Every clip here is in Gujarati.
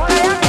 કયા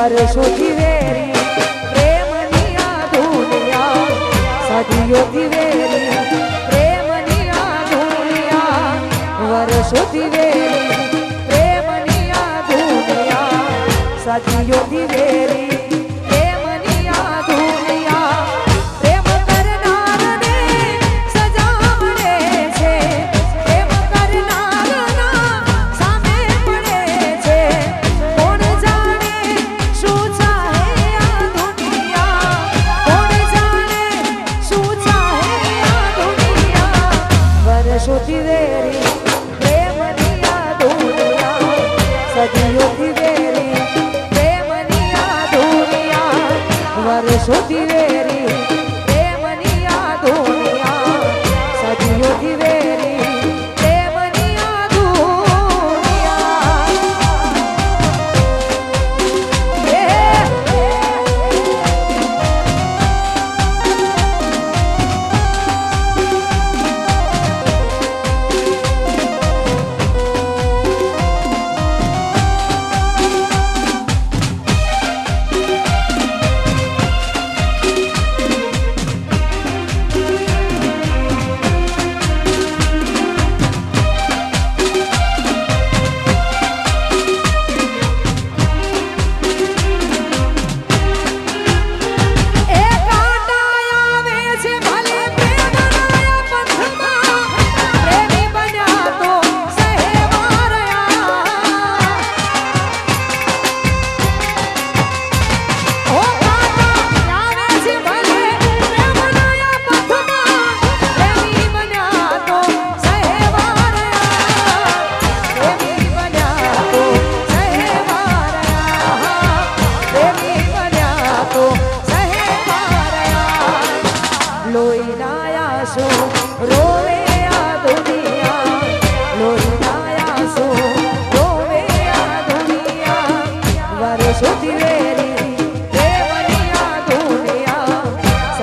પર શોધી વેરી, પ્રેમની આ દુનિયા સદીઓથી વેરી, પ્રેમની આ દુનિયા વર્ષોથી વેરી, પ્રેમની આ દુનિયા સદીઓથી વેરી.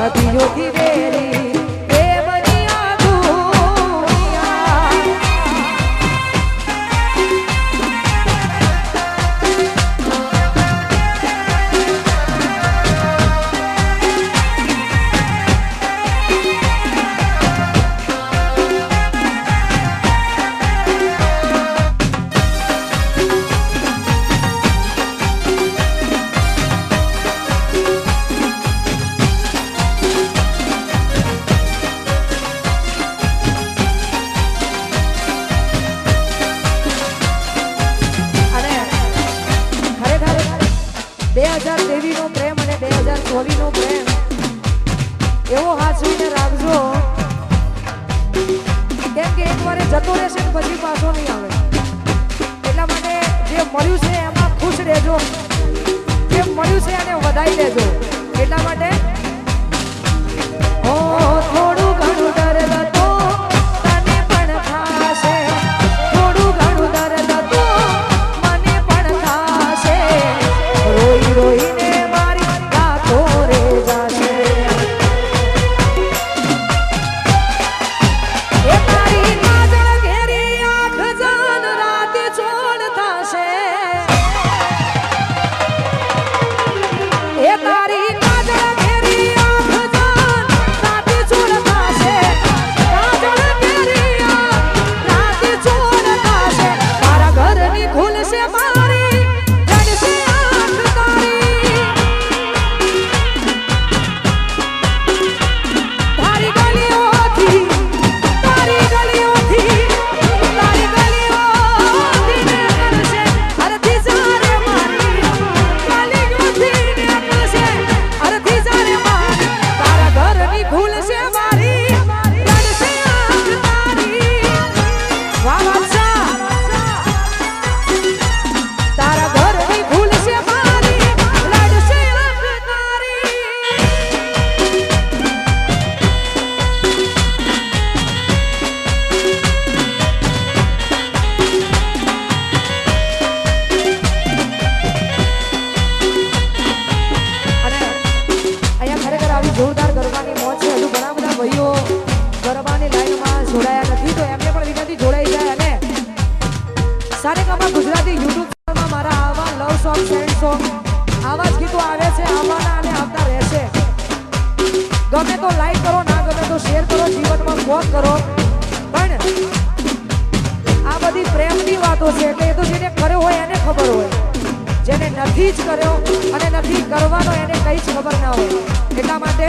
अभियोगी વધાવી લેજો. એટલા માટે બધી વાતો છે એટલે એ તો જેને કર્યો હોય એને ખબર હોય. જેને નથી જ કર્યો અને નથી કરવાનો એને કઈ જ ખબર ના હોય. એટલા માટે